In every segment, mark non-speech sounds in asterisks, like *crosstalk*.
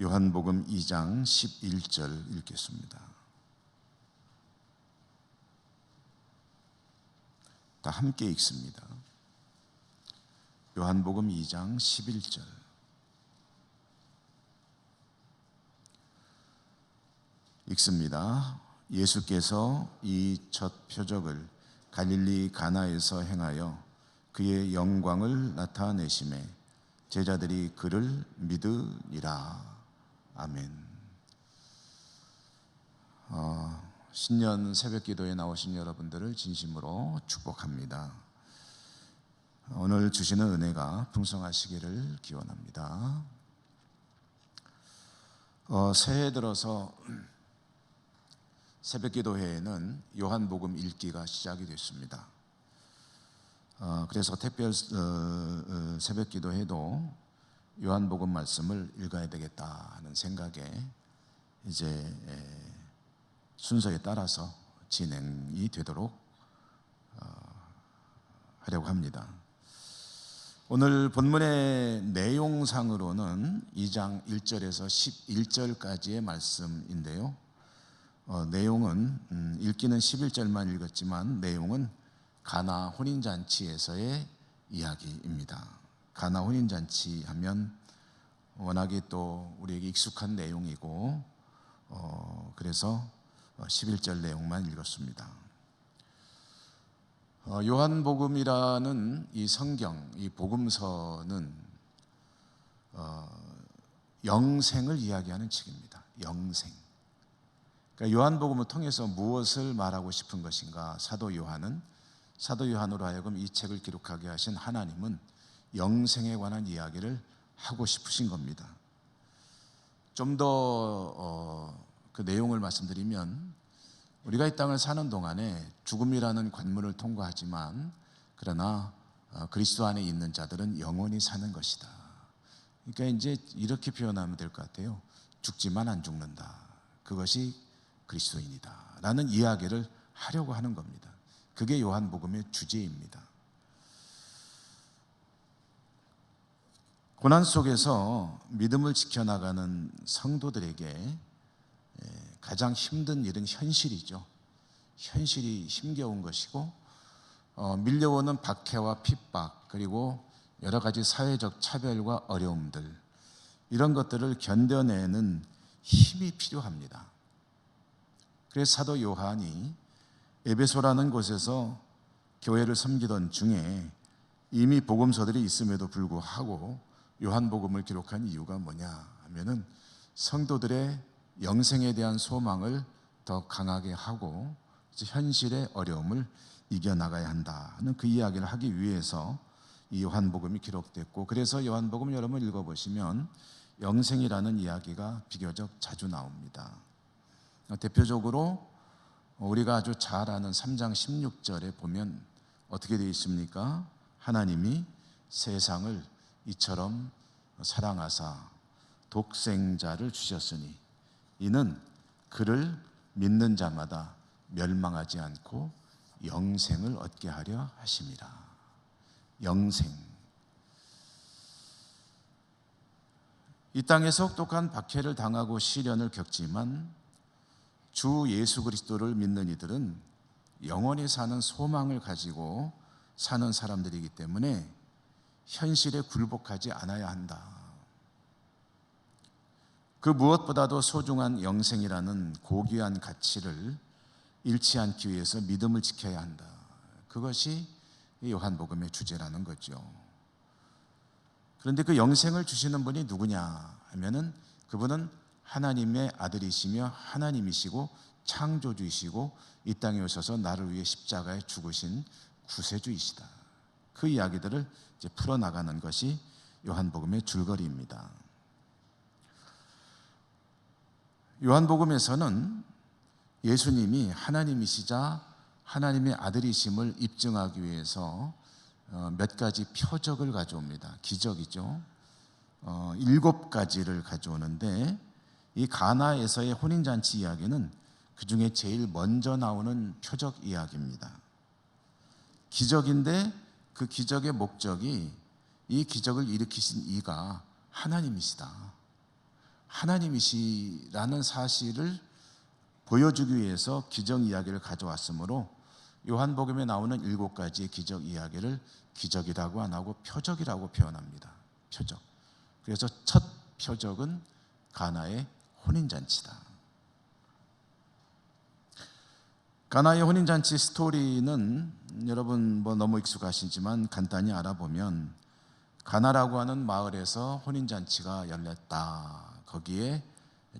요한복음 2장 11절 읽겠습니다. 다 함께 읽습니다. 요한복음 2장 11절. 읽습니다. 예수께서 이 첫 표적을 갈릴리 가나에서 행하여 그의 영광을 나타내심에 제자들이 그를 믿으리라. 아멘. 어, 신년 새벽 기도에 나오신 여러분들을 진심으로 축복합니다. 오늘 주시는 은혜가 풍성하시기를 기원합니다. 어, 새해 들어서 *clears throat* 새벽 기도회에는 요한복음 읽기가 시작이 됐습니다. 어, 그래서 특별 어, 어, 새벽 기도회도 요한복음 말씀을 읽어야 되겠다 하는 생각에 이제 순서에 따라서 진행이 되도록 하려고 합니다. 오늘 본문의 내용상으로는 2장 1절에서 11절까지의 말씀인데요. 어, 내용은 음, 읽기는 11절만 읽었지만 내용은 가나 혼인잔치에서의 이야기입니다. 가나 혼인잔치 하면 워낙에 또 우리에게 익숙한 내용이고 어, 그래서 11절 내용만 읽었습니다. 어, 요한복음이라는 이 성경, 이 복음서는 어, 영생을 이야기하는 책입니다. 영생. 그러니까 요한복음을 통해서 무엇을 말하고 싶은 것인가? 사도 요한은 사도 요한으로 하여금 이 책을 기록하게 하신 하나님은 영생에 관한 이야기를 하고 싶으신 겁니다. 좀 더그 어, 내용을 말씀드리면 우리가 이 땅을 사는 동안에 죽음이라는 관문을 통과하지만 그러나 어, 그리스도 안에 있는 자들은 영원히 사는 것이다. 그러니까 이제 이렇게 표현하면 될 것 같아요. 죽지만 안 죽는다. 그것이 그리스도인이다. 라는 이야기를 하려고 하는 겁니다. 그게 요한복음의 주제입니다. 고난 속에서 믿음을 지켜나가는 성도들에게 예, 가장 힘든 일은 현실이죠. 현실이 힘겨운 것이고 어, 밀려오는 박해와 핍박 그리고 여러 가지 사회적 차별과 어려움들 이런 것들을 견뎌내는 힘이 필요합니다. 그래서 사도 요한이 에베소라는 곳에서 교회를 섬기던 중에 이미 복음서들이 있음에도 불구하고 요한복음을 기록한 이유가 뭐냐 하면은 성도들의 영생에 대한 소망을 더 강하게 하고 현실의 어려움을 이겨나가야 한다 하는 그 이야기를 하기 위해서 이 요한복음이 기록됐고 그래서 요한복음 여러분 읽어보시면 영생이라는 이야기가 비교적 자주 나옵니다. 대표적으로 우리가 아주 잘 아는 3장 16절에 보면 어떻게 되어 있습니까? 하나님이 세상을 이처럼 사랑하사 독생자를 주셨으니 이는 그를 믿는 자마다 멸망하지 않고 영생을 얻게 하려 하심이라. 영생. 이 땅에서 혹독한 박해를 당하고 시련을 겪지만 주 예수 그리스도를 믿는 이들은 영원히 사는 소망을 가지고 사는 사람들이기 때문에 현실에 굴복하지 않아야 한다. 그 무엇보다도 소중한 영생이라는 고귀한 가치를 잃지 않기 위해서 믿음을 지켜야 한다. 그것이 요한복음의 주제라는 거죠. 그런데 그 영생을 주시는 분이 누구냐 하면은 그분은 하나님의 아들이시며 하나님이시고 창조주이시고 이 땅에 오셔서 나를 위해 십자가에 죽으신 구세주이시다. 그 이야기들을 이제 풀어나가는 것이 요한복음의 줄거리입니다. 요한복음에서는 예수님이 하나님이시자 하나님의 아들이심을 입증하기 위해서 어, 몇 가지 표적을 가져옵니다. 기적이죠. 어, 일곱 가지를 가져오는데 이 가나에서의 혼인잔치 이야기는 그 중에 제일 먼저 나오는 표적 이야기입니다. 기적인데 그 기적의 목적이 이 기적을 일으키신 이가 하나님이시다. 하나님이시라는 사실을 보여주기 위해서 기적 이야기를 가져왔으므로 요한복음에 나오는 일곱 가지의 기적 이야기를 기적이라고 안 하고 표적이라고 표현합니다. 표적. 그래서 첫 표적은 가나의 혼인잔치다. 가나의 혼인잔치 스토리는 여러분 뭐 너무 익숙하시지만 간단히 알아보면 가나라고 하는 마을에서 혼인잔치가 열렸다. 거기에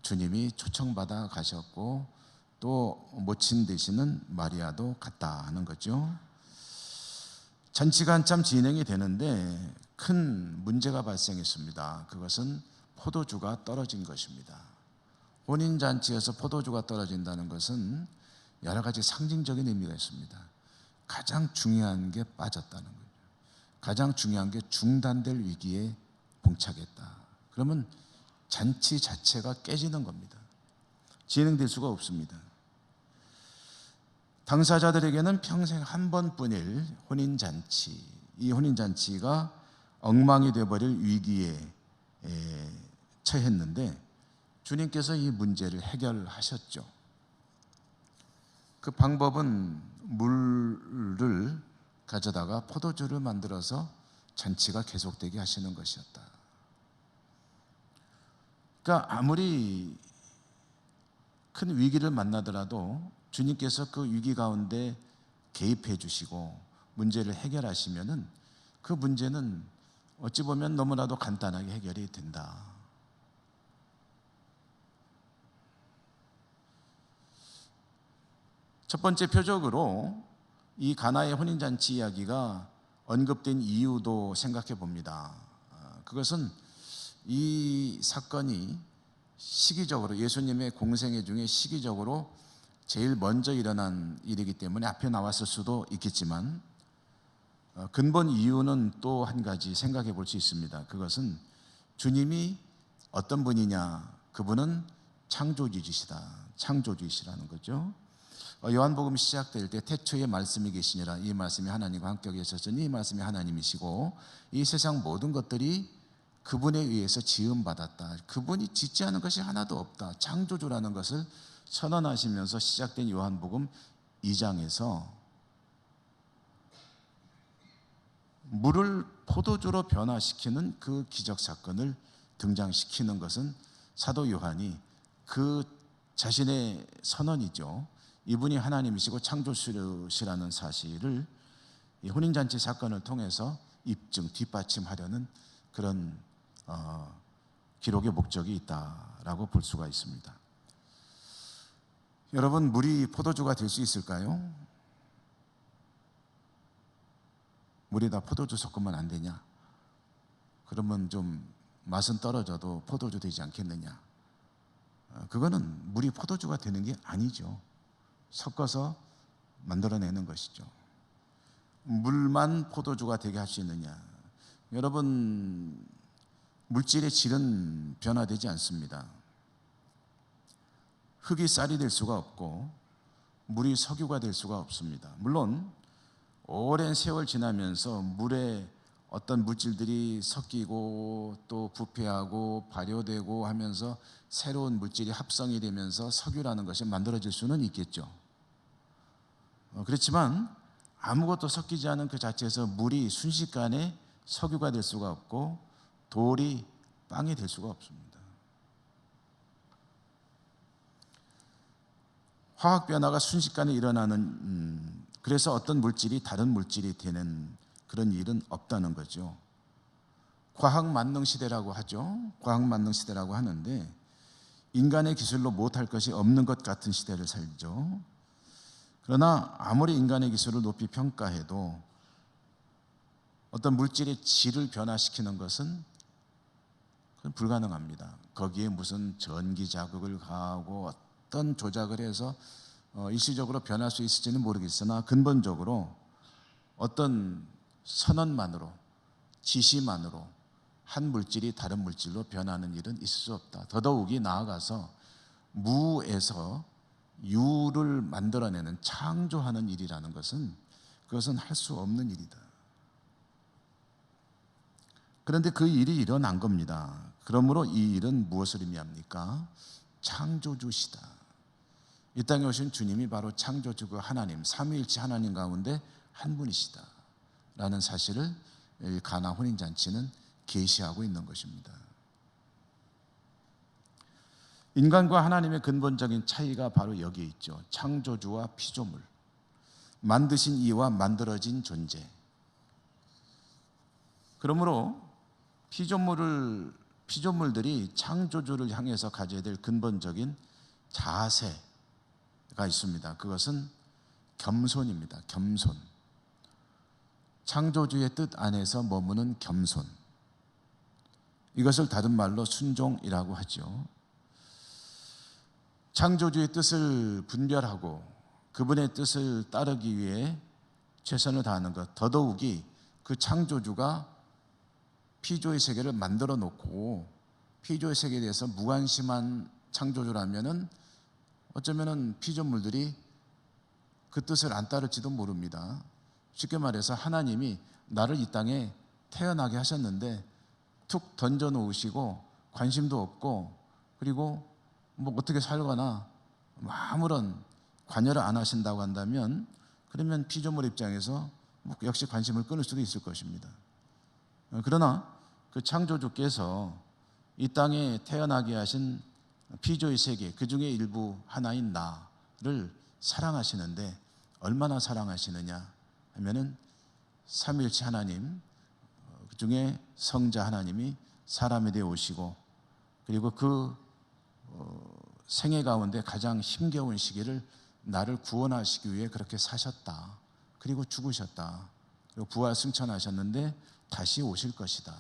주님이 초청받아 가셨고 또 모친 되시는 마리아도 갔다 하는 거죠. 잔치가 한참 진행이 되는데 큰 문제가 발생했습니다. 그것은 포도주가 떨어진 것입니다. 혼인잔치에서 포도주가 떨어진다는 것은 여러 가지 상징적인 의미가 있습니다. 가장 중요한 게 빠졌다는 거예요. 가장 중요한 게 중단될 위기에 봉착했다. 그러면 잔치 자체가 깨지는 겁니다. 진행될 수가 없습니다. 당사자들에게는 평생 한 번뿐일 혼인잔치, 이 혼인잔치가 엉망이 되어버릴 위기에 처했는데 주님께서 이 문제를 해결하셨죠. 그 방법은 물을 가져다가 포도주를 만들어서 잔치가 계속되게 하시는 것이었다. 그러니까 아무리 큰 위기를 만나더라도 주님께서 그 위기 가운데 개입해 주시고 문제를 해결하시면은 그 문제는 어찌 보면 너무나도 간단하게 해결이 된다. 첫 번째 표적으로 이 가나의 혼인잔치 이야기가 언급된 이유도 생각해 봅니다. 아, 그것은 이 사건이 시기적으로 예수님의 공생애 중에 시기적으로 제일 먼저 일어난 일이기 때문에 앞에 나왔을 수도 있겠지만 어, 근본 이유는 또 한 가지 생각해 볼 수 있습니다. 그것은 주님이 어떤 분이냐? 그분은 창조주이시다. 창조주이시라는 거죠. 어, 요한복음 시작될 때 태초에 말씀이 계시니라 이 말씀이 하나님과 함께 계셨으니 이 말씀이 하나님이시고 이 세상 모든 것들이 그분에 의해서 지음 받았다. 그분이 짓지 않은 것이 하나도 없다. 창조주라는 것을 선언하시면서 시작된 요한복음 2장에서 물을 포도주로 변화시키는 그 기적 사건을 등장시키는 것은 사도 요한이 그 자신의 선언이죠. 이분이 하나님이시고 창조주시라는 사실을 혼인잔치 사건을 통해서 입증, 뒷받침하려는 그런 어, 기록의 목적이 있다라고 볼 수가 있습니다. 여러분 물이 포도주가 될 수 있을까요? 물에다 포도주 섞으면 안 되냐? 그러면 좀 맛은 떨어져도 포도주 되지 않겠느냐? 어, 그거는 물이 포도주가 되는 게 아니죠. 섞어서 만들어내는 것이죠. 물만 포도주가 되게 할 수 있느냐? 여러분 물질의 질은 변화되지 않습니다. 흙이 쌀이 될 수가 없고 물이 석유가 될 수가 없습니다. 물론 오랜 세월 지나면서 물에 어떤 물질들이 섞이고 또 부패하고 발효되고 하면서 새로운 물질이 합성이 되면서 석유라는 것이 만들어질 수는 있겠죠. 어, 그렇지만 아무것도 섞이지 않은 그 자체에서 물이 순식간에 석유가 될 수가 없고 돌이 빵이 될 수가 없습니다. 화학 변화가 순식간에 일어나는 음, 그래서 어떤 물질이 다른 물질이 되는 그런 일은 없다는 거죠. 과학 만능 시대라고 하죠. 과학 만능 시대라고 하는데 인간의 기술로 못할 것이 없는 것 같은 시대를 살죠. 그러나 아무리 인간의 기술을 높이 평가해도 어떤 물질의 질을 변화시키는 것은 불가능합니다. 거기에 무슨 전기 자극을 가하고 어떤 조작을 해서 어, 일시적으로 변할 수 있을지는 모르겠으나 근본적으로 어떤 선언만으로 지시만으로 한 물질이 다른 물질로 변하는 일은 있을 수 없다. 더더욱이 나아가서 무에서 유를 만들어내는 창조하는 일이라는 것은 그것은 할 수 없는 일이다. 그런데 그 일이 일어난 겁니다. 그러므로 이 일은 무엇을 의미합니까? 창조주시다. 이 땅에 오신 주님이 바로 창조주 그 하나님, 삼위일체 하나님 가운데 한 분이시다. 라는 사실을 이 가나 혼인잔치는 계시하고 있는 것입니다. 인간과 하나님의 근본적인 차이가 바로 여기에 있죠. 창조주와 피조물. 만드신 이와 만들어진 존재. 그러므로 피조물을 피조물들이 창조주를 향해서 가져야 될 근본적인 자세가 있습니다. 그것은 겸손입니다. 겸손. 창조주의 뜻 안에서 머무는 겸손. 이것을 다른 말로 순종이라고 하죠. 창조주의 뜻을 분별하고 그분의 뜻을 따르기 위해 최선을 다하는 것. 더더욱이 그 창조주가 피조의 세계를 만들어 놓고 피조의 세계에 대해서 무관심한 창조주라면은 어쩌면은 피조물들이 그 뜻을 안 따를지도 모릅니다. 쉽게 말해서 하나님이 나를 이 땅에 태어나게 하셨는데 툭 던져 놓으시고 관심도 없고 그리고 뭐 어떻게 살거나 아무런 관여를 안 하신다고 한다면 그러면 피조물 입장에서 뭐 역시 관심을 끊을 수도 있을 것입니다. 그러나 그 창조주께서 이 땅에 태어나게 하신 피조의 세계 그 중에 일부 하나인 나를 사랑하시는데 얼마나 사랑하시느냐 하면은 삼일체 하나님 그 중에 성자 하나님이 사람에 대해 오시고 그리고 그 어, 생애 가운데 가장 힘겨운 시기를 나를 구원하시기 위해 그렇게 사셨다. 그리고 죽으셨다. 그리고 부활 승천하셨는데 다시 오실 것이다.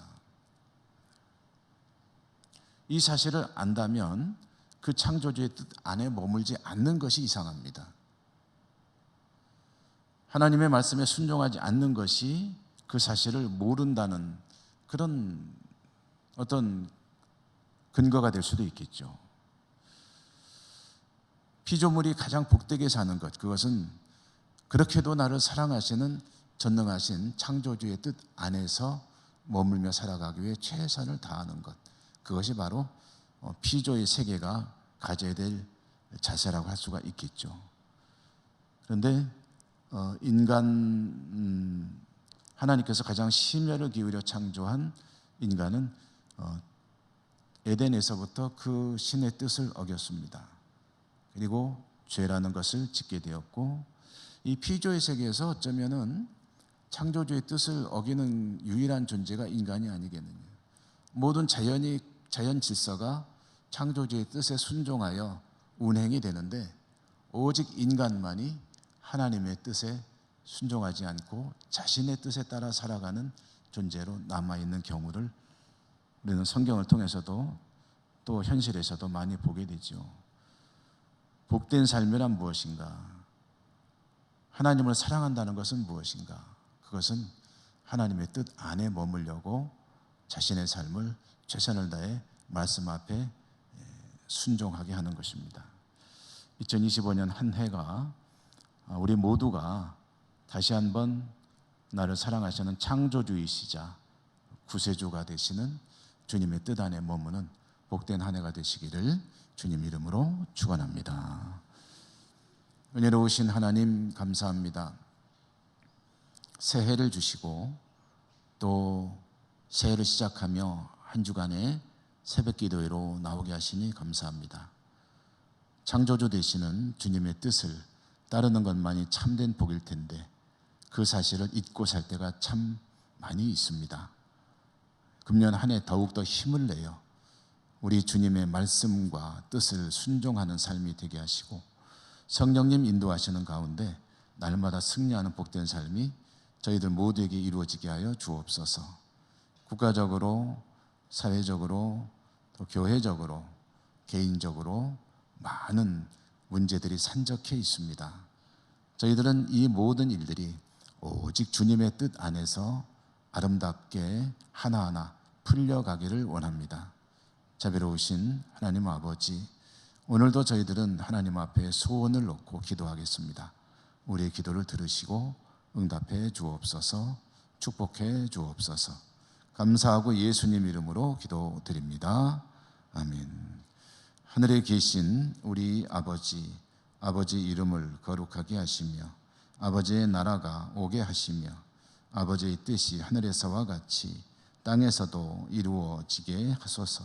이 사실을 안다면 그 창조주의 뜻 안에 머물지 않는 것이 이상합니다. 하나님의 말씀에 순종하지 않는 것이 그 사실을 모른다는 그런 어떤 근거가 될 수도 있겠죠. 피조물이 가장 복되게 사는 것, 그것은 그렇게도 나를 사랑하시는 전능하신 창조주의 뜻 안에서 머물며 살아가기 위해 최선을 다하는 것. 그것이 바로 어, 피조의 세계가 가져야 될 자세라고 할 수가 있겠죠. 그런데 어, 인간 음, 하나님께서 가장 심혈을 기울여 창조한 인간은 어, 에덴에서부터 그 신의 뜻을 어겼습니다. 그리고 죄라는 것을 짓게 되었고 이 피조의 세계에서 어쩌면은 창조주의 뜻을 어기는 유일한 존재가 인간이 아니겠느냐. 모든 자연이 자연 질서가 창조주의 뜻에 순종하여 운행이 되는데 오직 인간만이 하나님의 뜻에 순종하지 않고 자신의 뜻에 따라 살아가는 존재로 남아 있는 경우를 우리는 성경을 통해서도 또 현실에서도 많이 보게 되죠. 복된 삶이란 무엇인가? 하나님을 사랑한다는 것은 무엇인가? 그것은 하나님의 뜻 안에 머물려고 자신의 삶을 최선을 다해 말씀 앞에 예, 순종하게 하는 것입니다. 2025년 한 해가 아, 우리 모두가 다시 한번 나를 사랑하시는 창조주이시자 구세주가 되시는 주님의 뜻 안에 머무는 복된 한 해가 되시기를 주님 이름으로 축원합니다. 은혜로우신 하나님 감사합니다. 새해를 주시고 또 새해를 시작하며 한 주간의 새벽 기도회로 나오게 하시니 감사합니다. 창조주 되시는 주님의 뜻을 따르는 것만이 참된 복일 텐데 그 사실을 잊고 살 때가 참 많이 있습니다. 금년 한 해 더욱더 힘을 내요. 우리 주님의 말씀과 뜻을 순종하는 삶이 되게 하시고 성령님 인도하시는 가운데 날마다 승리하는 복된 삶이 저희들 모두에게 이루어지게 하여 주옵소서. 국가적으로, 사회적으로, 또 교회적으로, 개인적으로 많은 문제들이 산적해 있습니다. 저희들은 이 모든 일들이 오직 주님의 뜻 안에서 아름답게 하나하나 풀려가기를 원합니다. 자비로우신 하나님 아버지, 오늘도 저희들은 하나님 앞에 소원을 놓고 기도하겠습니다. 우리의 기도를 들으시고 응답해 주옵소서, 축복해 주옵소서. 감사하고 예수님 이름으로 기도드립니다. 아멘. 하늘에 계신 우리 아버지, 아버지 이름을 거룩하게 하시며 아버지의 나라가 오게 하시며 아버지의 뜻이 하늘에서와 같이 땅에서도 이루어지게 하소서.